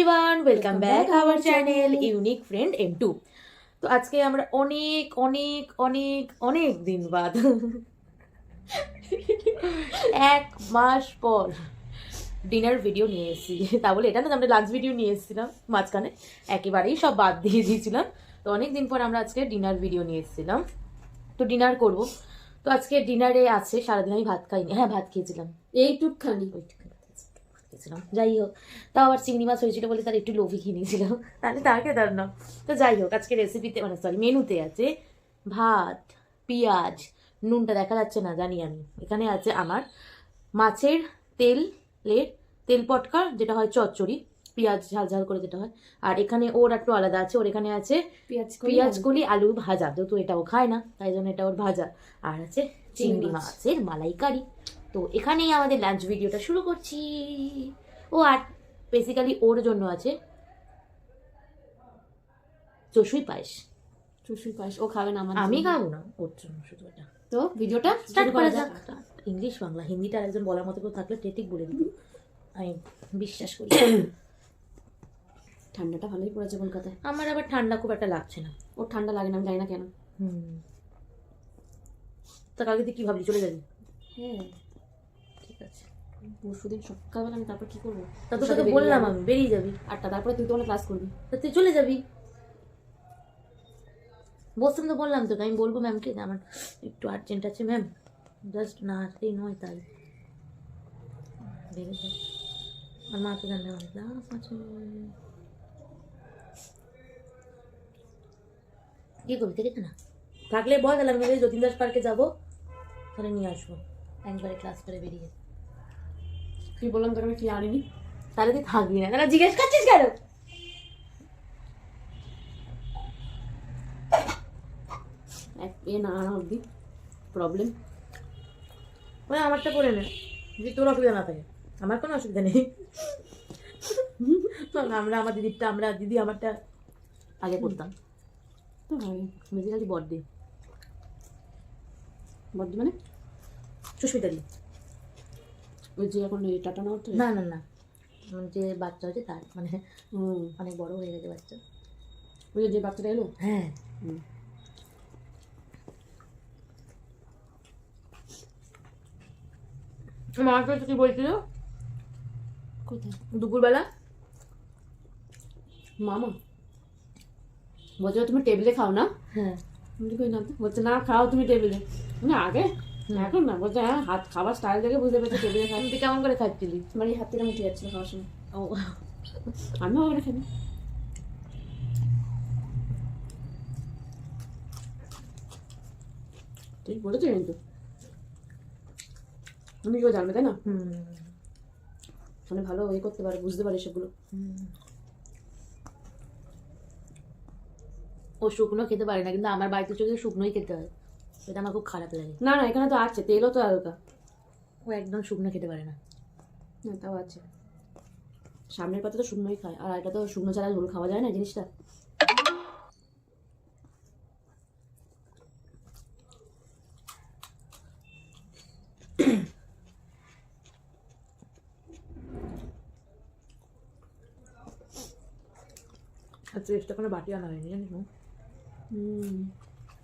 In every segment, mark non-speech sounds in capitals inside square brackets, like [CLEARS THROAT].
Everyone welcome back our channel. Unique friend M two তো আজকে আমরা অনেক অনেক অনেক অনেক দিন বাদ। এক মাস পর ডিনার ভিডিও নিয়ে এসেছি। তা বলে এটা না আমরা লাঞ্চ ভিডিও নিয়ে এসেছিলাম মাঝখানে একেবারেই সব বাদ দিয়ে দিয়েছিলাম। তো অনেক দিন পর আমরা আজকে ডিনার ভিডিও নিয়ে এসেছিলাম। তো ডিনার করব। তো আজকে ডিনারে আছে সারাদিন আমি ভাত খাইনি। হ্যাঁ ভাত খেয়েছিলাম। এইটুকখানি খেয়েছিলাম। যাই হোক তাও আবার চিংড়ি মাছ হয়েছিল বলে তার একটু লোভি খেয়ে নিয়েছিলাম। তাহলে তাকে তার না। তো যাই হোক আজকে রেসিপিতে মানে সরি মেনুতে আছে ভাত পেঁয়াজ নুনটা দেখা যাচ্ছে না জানি আমি। এখানে আছে আমার মাছের তেলের তেল পটকা যেটা হয় চচ্চড়ি পেঁয়াজ ঝাল ঝাল করে যেটা হয়। আর এখানে ওর একটু আলাদা আছে ওর এখানে আছে পেঁয়াজ পেঁয়াজ কলি আলু ভাজা। যেহেতু এটাও খায় না তাই জন্য এটা ওর ভাজা। আর আছে চিংড়ি মাছের মালাইকারি। তো এখানেই আমাদের লাঞ্চ ভিডিওটা শুরু করছি। ও আর বেসিক্যালি ওর জন্য আছে চষুই পায়েস। চুষুর পায়েস ও খাবে না আমি খাব না ওর জন্য শুধু এটা। তো ভিডিওটা স্টার্ট করা যাক। ইংলিশ বাংলা হিন্দিটা আর একজন বলার মতো করে থাকলে ঠিক বলে দিত আমি বিশ্বাস করি। ঠান্ডাটা ভালোই পড়েছে কলকাতায়। আমার আবার ঠান্ডা খুব একটা লাগছে না। ওর ঠান্ডা লাগে না আমি জানি না কেন। হুম। তা কালকে তুই কি ভাবলি চলে যাবি? হ্যাঁ। পরশু দিন সকালবেলা আমি তারপর কি করব? তা তোর তোকে সাথে তো বললাম আমি। বেরিয়ে যাবি। আটটা তারপরে তুই তো অনেক ক্লাস করবি। তা তুই চলে যাবি। বসতাম তো বললাম তোকে আমি বলব ম্যামকে যে আমার একটু আর্জেন্ট আছে ম্যাম জাস্ট না আসলেই নয় তাই। ভেবে দেখ। আর মাকে জানলে আমার ক্লাস আছে। কি করবি দেখেছে না? থাকলে বল তাহলে আমি যতীন দাস পার্কে যাব। তাহলে নিয়ে আসব। একবারে ক্লাস করে বেরিয়ে তুই বললাম তোকে কি আনিনি? তাহলে তুই থাকবি না। তাহলে জিজ্ঞেস করছিস কেন? এ না আনা অব্দি প্রবলেম ওই আমারটা করে নে যদি তোর অসুবিধা না থাকে। আমার কোনো অসুবিধা নেই। আমরা, আমার দিদিরটা, আমরা, দিদি আমারটা আগে করতাম। তো বেসিক্যালি বর্থডে বড্ড মানে সুস্মিতা দি ওই যে এখন টাটা না হতো না না না। যে বাচ্চা হয়েছে তার মানে অনেক বড় হয়ে গেছে বাচ্চা। ওই যে বাচ্চাটা এলো? হ্যাঁ। মার কাছে কি বলছিল? কোথায়? দুপুরবেলা। মামা বলছে তুমি টেবিলে খাও না? হ্যাঁ। না বলছে না খাও তুমি টেবিলে। না আগে? এখন না বলছে হ্যাঁ হাত খাবার স্টাইল দেখে বুঝতে পেরেছি টেবিলে খাই তুই কেমন করে খাচ্ছিলি? আমার এই হাত থেকে উঠে যাচ্ছিল খাওয়ার সময়। ও। আমিও ওখানে খাই ঠিক বলেছ কিন্তু। আমি কেউ জানবে তাই না? হুম। মানে ভালো ইয়ে করতে পারে বুঝতে পারে সেগুলো হুম। ও শুকনো খেতে পারে না কিন্তু আমার বাড়িতে চলে শুকনোই খেতে হয়। সেটা আমার খুব খারাপ লাগে। না না এখানে তো আছে তেলও তো হালকা ও একদম শুকনো খেতে পারে না। হ্যাঁ তাও আছে। সামনের পাতা তো শুকনোই খায় আর এটা তো শুকনো ছাড়া ঝোল খাওয়া যায় না জিনিসটা? আচ্ছা এক্সট্রা কোনো বাটি আনা হয়নি জানিস না হুম।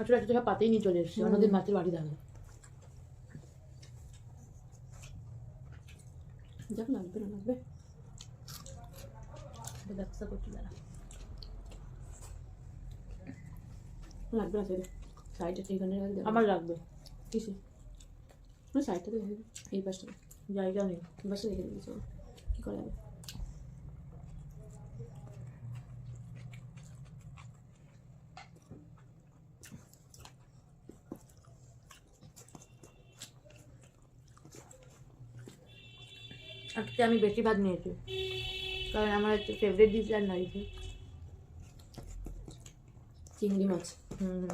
আসলে একটা জায়গায় পাতেই নিয়ে চলে এসেছি। অন্যদিন মাছের বাটি থাকবে যাক লাগবে না লাগবে? ব্যবসা করছি দাঁড়া। লাগবে না সেটা সাইডে এইখানে রাখলে দেবে। আমার লাগবে। কিসে? সাইডটা তো দেখে এই পাশটা। জায়গা নেই এই পাশটা রেখে দিয়েছি। কী করা যাবে? আজকে আমি বেশি ভাত নিয়েছি। কারণ আমার হচ্ছে ফেভারিট ডিশ রান্না হয়েছে চিংড়ি মাছ। হুম।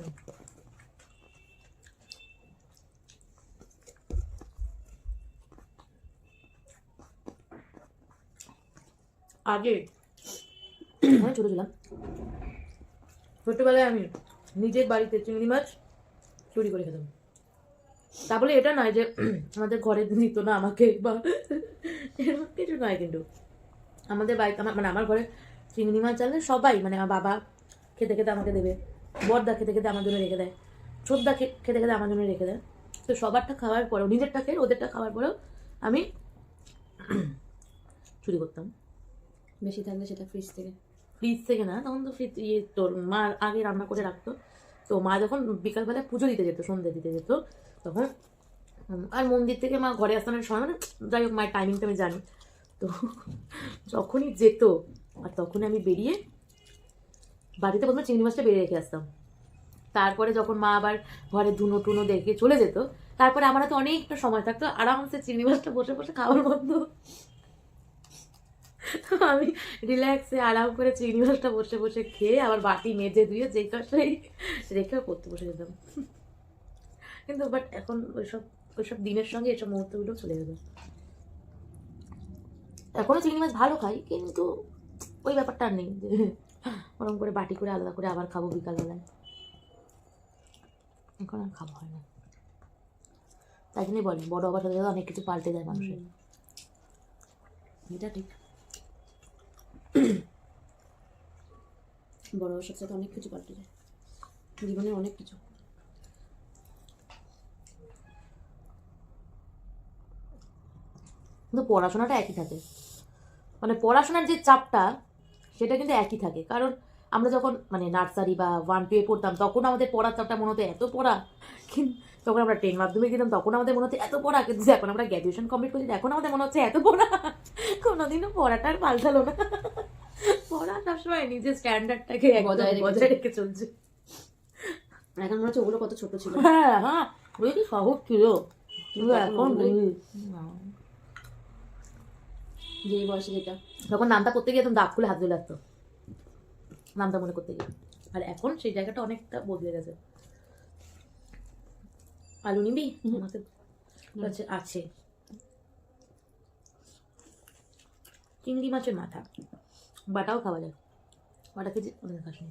আগে আমি ছোটো ছিলাম। ছোটোবেলায় আমি নিজের বাড়িতে চিংড়ি মাছ চুরি করে খেতাম। তা বলে এটা নয় যে আমাদের ঘরে দিত না আমাকে বা এরকম কিছু নয় কিন্তু। আমাদের বাড়িতে আমার মানে আমার ঘরে চিংড়ি মাছ আনলে সবাই মানে আমার বাবা খেতে খেতে আমাকে দেবে বড়দা খেতে খেতে আমার জন্য রেখে দেয় খে- খেতে খেতে আমার জন্য রেখে দেয়। তো সবারটা খাওয়ার পরেও নিজেরটা খেয়ে ওদেরটা খাওয়ার পরেও আমি [CLEARS THROAT] চুরি করতাম। বেশি থাকলে সেটা ফ্রিজ থেকে। ফ্রিজ থেকে না তখন তো ফ্রিজ ইয়ে তোর মা আগে রান্না করে রাখতো। তো মা যখন বিকালবেলায় পুজো দিতে যেত সন্ধ্যে দিতে যেত তখন আর মন্দির থেকে মা ঘরে আসানোর সময় মানে যাই হোক, মায়ের টাইমিংটা আমি জানি। তো যখনই যেত, আর তখন আমি বেরিয়ে বাড়িতে প্রথমে চিংড়ি মাছটা বেরিয়ে রেখে আসতাম। তারপরে যখন মা আবার ঘরে ধুনো টুনো দেখে চলে যেত, তারপরে আমার হাতে অনেকটা সময় থাকতো, আরামসে চিংড়ি মাছটা বসে বসে খাওয়ার মতো আমি রিল্যাক্সে আরাম করে চিংড়ি মাছটা বসে বসে খেয়ে আবার বাটি মেজে ধুয়ে যেই কাজটাই রেখে পড়তে বসে যেতাম। কিন্তু বাট এখন ওইসব ওইসব দিনের সঙ্গে এসব মুহূর্তগুলো চলে যাবে। এখনও চিংড়ি মাছ ভালো খাই, কিন্তু ওই ব্যাপারটা আর নেই। ওরকম করে বাটি করে আলাদা করে আবার খাব বিকালবেলায়। এখন আর খাওয়া হয় না। তাই জন্যই বলে, বড় সাথে সাথে অনেক কিছু পাল্টে যায় মানুষের। এটা ঠিক। বড় হওয়ার সাথে সাথে অনেক কিছু পাল্টে যায় জীবনে অনেক কিছু। কিন্তু পড়াশোনাটা একই থাকে। মানে পড়াশোনার যে চাপটা সেটা কিন্তু একই থাকে। কারণ আমরা যখন মানে নার্সারি বা ওয়ান টুয়ে পড়তাম তখন আমাদের পড়ার চাপটা মনে হতো এত পড়া? কিন্তু তখন আমরা টেন মাধ্যমিক দিতাম তখন আমাদের মনে হতো এত পড়া? কিন্তু এখন আমরা গ্র্যাজুয়েশন কমপ্লিট করছি এখন আমাদের মনে হচ্ছে এত পড়া? কোনোদিনও পড়াটা আর পাল্টালো না। পড়া সবসময় নিজের স্ট্যান্ডার্ডটাকে বজায় রেখে চলছে। এখন মনে হচ্ছে ওগুলো কত ছোট ছিল। হ্যাঁ হ্যাঁ কি সহজ ছিল? এখন। যে বয়সে যেটা। তখন নামটা করতে গিয়ে একদম দাগ খুলে হাত ধরে লাগতো। নামটা মনে করতে গিয়ে। আর এখন সেই জায়গাটা অনেকটা বদলে গেছে। আলু নিবি? আমাদের আছে। চিংড়ি মাছের মাথা। বাটাও খাওয়া যায়। বাটা খেয়েছি অনেক খাস নি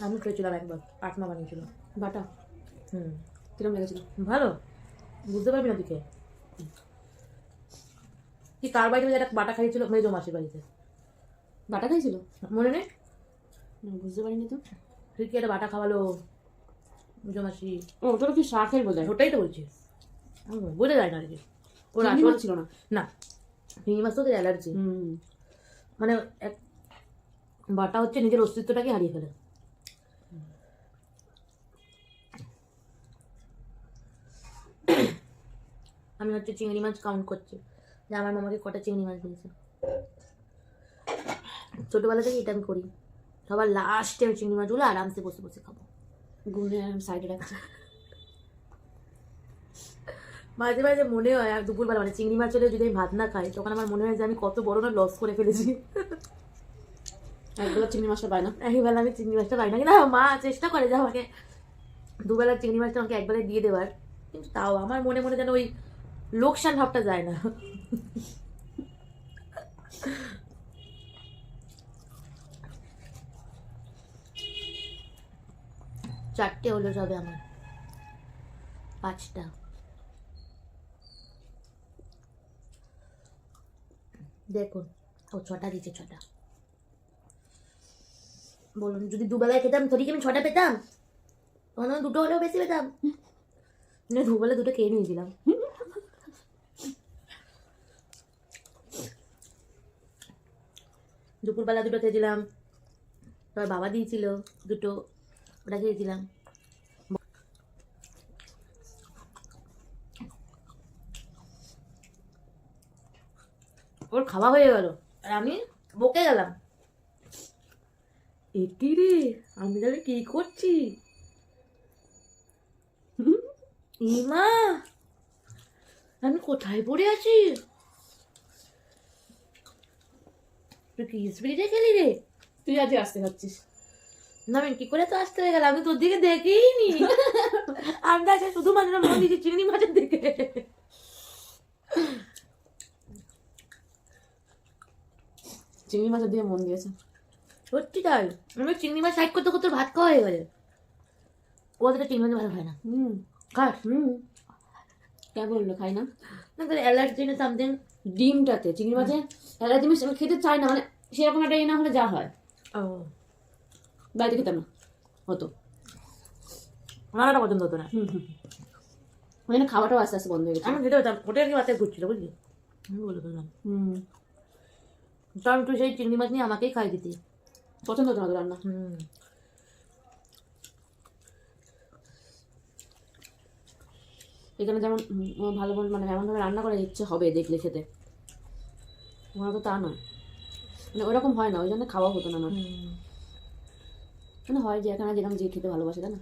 আমি খেয়েছিলাম একবার পাটনা বানিয়েছিল বাটা? হুম। কিরম লেগেছিল? ভালো? বুঝতে পারবি না দিকে কি? কার বাড়িতে যেটা বাটা খাইছিল মেজো মাসির বাড়িতে। বাটা খাইছিল? মনে নেই? বুঝতে পারিনি তো। তুই কি একটা বাটা খাওয়ালো মেজো মাসি? ও ওটা কি শাকের বোধ হয়? ওটাই তো বলছি। বোঝা যায় না আর কি। ওর আসল ছিল না? না চিংড়ি মাছ তো অ্যালার্জি হুম। মানে এক বাটা হচ্ছে নিজের অস্তিত্বটাকে হারিয়ে ফেলে। আমি হচ্ছে চিংড়ি মাছ কাউন্ট করছি। যে আমার মামাকে কটা চিংড়ি মাছ দিয়েছে। ছোটবেলা থেকে এটা আমি করি। সবার লাস্টে চিংড়ি মাছগুলো আরামসে বসে বসে খাব। গুনে সাইডে রাখছে। মাঝে মাঝে মনে হয় আর দুপুরবেলা মানে চিংড়ি মাছ হলে যদি আমি ভাত না খাই তখন আমার মনে হয় যে আমি কত বড় না লস করে ফেলেছি। একবেলা চিংড়ি মাছটা পায় না। একবেলা আমি চিংড়ি মাছটা পাই না। কিন্তু আমার মা চেষ্টা করে যে আমাকে দুবেলা চিংড়ি মাছটা আমাকে একবারে দিয়ে দেওয়ার। কিন্তু তাও আমার মনে মনে যেন ওই লোকসান ভাবটা যায় না। চারটে হলো সবে আমার। পাঁচটা। দেখুন, ও ছটা দিচ্ছে ছটা। বলুন, যদি দুবেলায় খেতাম তোরই কি আমি ছটা পেতাম? তখন দুটো হলেও বেশি পেতাম। দুবেলা দুটো খেয়ে নিয়েছিলাম। দুপুরবেলা দুটো খেয়েছিলাম। তারপর বাবা দিয়েছিল দুটো ওটা খেয়েছিলাম। ওর খাওয়া হয়ে গেল আর আমি বকে গেলাম। এটি রে? আমি তাহলে কি করছি? ইমা আমি কোথায় পড়ে আছি? তুই কি স্পিডে খেলি রে? তুই আজ আসতে খাচ্ছিস না আমি কি করে তো আসতে হয়ে গেল? আমি তোর দিকে দেখিনি। [LAUGHS] আমি তো আজকে শুধু মাঝে মনে দিচ্ছি চিংড়ি মাছের দিকে। চিংড়ি মাছের দিয়ে মন দিয়েছে। সত্যি তাই? আমি চিংড়ি মাছ সাইড করতে করতে ভাত খাওয়া হয়ে গেছে। ওদের চিংড়ি মাছ ভালো খায় না। হুম। খাস হুম। কে বলল খাই না? না তোর অ্যালার্জি না সামথিং ডিমটাতে চিংড়ি মাছে অ্যালার্জি আমি খেতে চাই না মানে সেরকম একটা ইয়ে না হলে যা হয়। ও। বাড়িতে খেতাম না হতো। রান্নাটা পছন্দ হতো না। হুম হুম ওই জন্য খাওয়াটাও আস্তে আস্তে বন্ধ হয়ে গেছে। আমি খেতে পেতাম ওটা কি মাথায় ঘুরছিল বুঝলি? আমি বলে ফেললাম। হুম। কারণ তুই সেই চিংড়ি মাছ নিয়ে আমাকেই খাই দিতি। পছন্দ হতো না তো রান্না। হুম। এখানে যেমন ভালো ভালো মানে এমনভাবে রান্না করে ইচ্ছে হবে দেখলে খেতে। ওরা তো তা নয়। মানে ওরকম হয় না ওই জন্য খাওয়া হতো না আমার। মানে হয় যে এখানে যেরকম যে খেতে ভালোবাসে তাই না?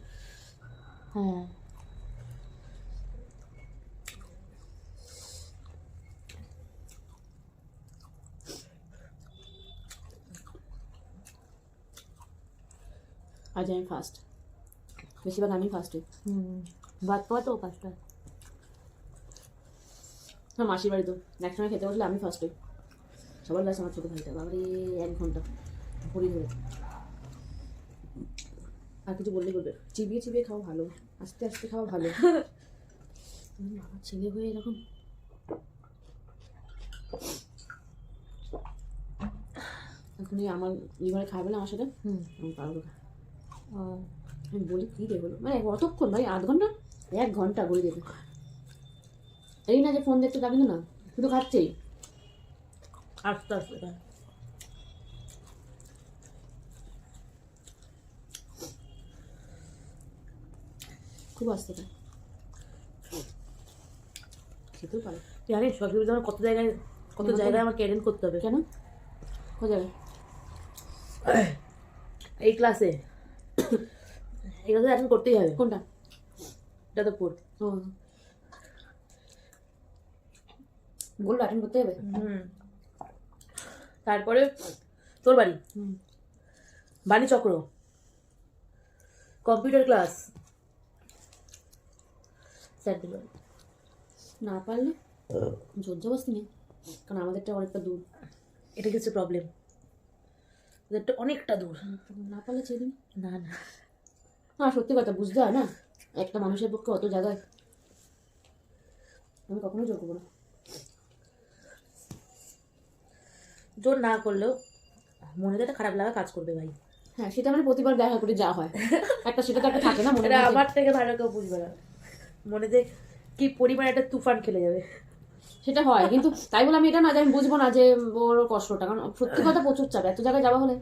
হ্যাঁ। আজ আমি ফার্স্ট বেশিরভাগ আমি ফার্স্ট ভাত খাওয়া তো পাঁচটা হ্যাঁ। মাসির বাড়ি তো। নেক্সট সময় খেতে বসলে আমি ফার্স্ট সবার কাছে আমার ছোটো ভাইটা। বাবারে এক ঘণ্টা। ভরি ধরে আর কিছু বললে বলবে? চিবিয়ে চিবিয়ে খাওয়া ভালো। আস্তে আস্তে খাওয়া ভালো। ছেলে হয়ে এরকম। এখনই আমার লিভারে খাবে না আমার সাথে? হুম। আমি পারব আমি বলি কী রে হলো? মানে কতক্ষণ ভাই আধ ঘণ্টা? এক ঘণ্টা বলে দেবে এই না যে ফোন দেখতে যাবি না শুধু খাচ্ছেই। আস্তে আস্তে খা। খুব আস্তে খায় খেতেও পারে। জানিস সরস্বতী আমার কত জায়গায় কত জায়গায় আমার ক্যারেন করতে হবে? কেন? কোথায় যাবে? এই ক্লাসে এই ক্লাসে অ্যাটেন্ড করতেই হবে। কোনটা? এটা যাদবপুর। ও। বলল অ্যাটেন্ড করতে হবে হুম। তারপরে তোর বাড়ি? হুম। বাণী চক্র। Computer class. স্যারদের বাড়ি না পারলে জোর জবস্তি নেই কারণ আমাদেরটা অনেকটা দূর। এটা কিছু প্রবলেম ওদেরটা অনেকটা দূর। না পারলে ছেড়ে না না। না সত্যি কথা বুঝতে হয় না? একটা মানুষের পক্ষে অত জায়গায় আমি কখনোই জোর করব না। জোর না করলেও মনে তো একটা খারাপ লাগা কাজ করবে ভাই। হ্যাঁ সেটা মানে প্রতিবার দেখা করে যা হয়। একটা সেটা তো একটা থাকে না মনে এটা আমার থেকে ভালো কেউ বুঝবে না। মনে যে কি পরিমাণ একটা তুফান খেলে যাবে। সেটা হয় কিন্তু তাই বলে আমি এটা না যে আমি বুঝব না যে ওর কষ্টটা কারণ সত্যি কথা প্রচুর চাপ এত জায়গায় যাওয়া হলে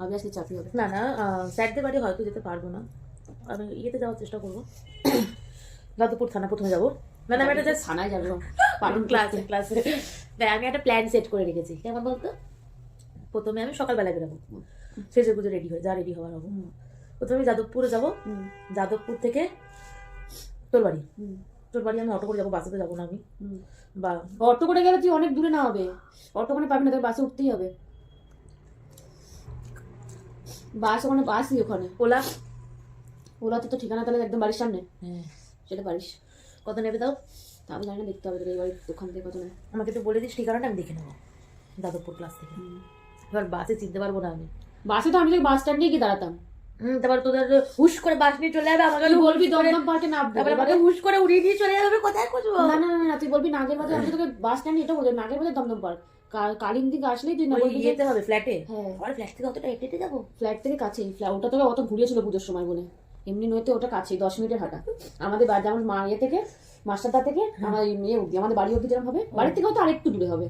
অবভিয়াসলি চাপই হবে। না না স্যারদের বাড়ি হয়তো যেতে পারব না। আমি ইয়েতে যাওয়ার চেষ্টা করব। [COUGHS] যাদবপুর থানা প্রথমে যাব। মানে [LAUGHS] আমি একটা থানায় যাবে পালন ক্লাসে ক্লাসে তাই আমি একটা প্ল্যান সেট করে রেখেছি। কেমন বলতো? প্রথমে আমি সকালবেলা বেরোবো। সেজে গুজে রেডি হয়ে যা রেডি হওয়ার হব। প্রথমে আমি যাদবপুরে যাব। যাদবপুর থেকে তোর বাড়ি। তোর বাড়ি আমি অটো করে যাব বাসে তো যাব না আমি। বা অটো করে গেলে তুই অনেক দূরে না হবে। অটো করে পাবি না তোর বাসে উঠতেই হবে। বাস ওখানে বাসই ওখানে। ওলা। ওলাতে তো ঠিকানা তাহলে একদম বাড়ির সামনে। হ্যাঁ। সেটা পারিস। কত নেবে তাও? তা আমি জানি না দেখতে হবে বাড়ির দোকান থেকে কত নেয় আমাকে একটু বলে দিস ঠিকানাটা আমি দেখে নেব যাদবপুর ক্লাস থেকে। এবার বাসে চিনতে পারব না আমি। বাসে তো আমি তো বাস স্ট্যান্ডে গিয়ে দাঁড়াতাম। হুম তারপর তোদের হুশ করে বাস নিয়ে চলে যাবে আমাকে বলবি দমদম পার্কে নামবো তারপর আমাকে হুশ করে উড়িয়ে দিয়ে চলে যাবে কোথায় খুঁজবো? না না না তুই বলবি নাগের বাজার আমি তোকে বাস স্ট্যান্ডে এটা বলব নাগের বাজার দমদম পার্ক কালিন দিকে আসলেই তুই না বলবি যে ইয়েতে হবে ফ্ল্যাটে হ্যাঁ। আমার ফ্ল্যাট থেকে অতটা হেঁটে হেঁটে যাব? ফ্ল্যাট থেকে কাছেই ফ্ল্যাট ওটা তোকে অত ঘুরিয়েছিল পুজোর সময় বলে। এমনি নয়তো ওটা কাছে দশ মিনিটের হাঁটা। আমাদের বাড়ি যেমন মা ইয়ে থেকে মাস্টারদা থেকে আমার মেয়ে অব্দি আমাদের বাড়ি অব্দি যেরকম হবে বাড়ির থেকে হয়তো আরেকটু দূরে হবে।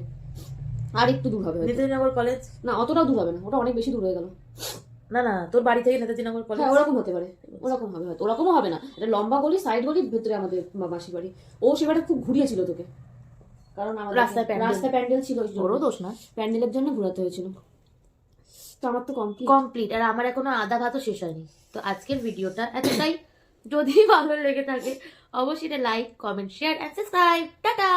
আর একটু দূর হবে। নেতাজিনগর কলেজ? না অতটাও দূর হবে না ওটা অনেক বেশি দূর হয়ে গেল। না না তোর বাড়ি থেকে নেতাজিনগর কলেজ? হ্যাঁ ওরকম হতে পারে ওরকম হবে হয়তো ওরকমও হবে না। এটা লম্বা গলি সাইড গলি ভেতরে আমাদের মাসির বাড়ি। ও সেবারে খুব ঘুরিয়েছিল তোকে। কারণ আমাদের রাস্তায় প্যান্ডেল। রাস্তায় প্যান্ডেল ছিল। তোরও দোষ না। প্যান্ডেলের জন্য ঘুরাতে হয়েছিল। তো আমার তো কমপ্লিট কমপ্লিট আর আমার এখনও আধা ভাতও শেষ হয়নি। তো আজকের ভিডিওটা এতটাই। যদি ভালো লেগে থাকে, অবশ্যই like comment share and subscribe tata!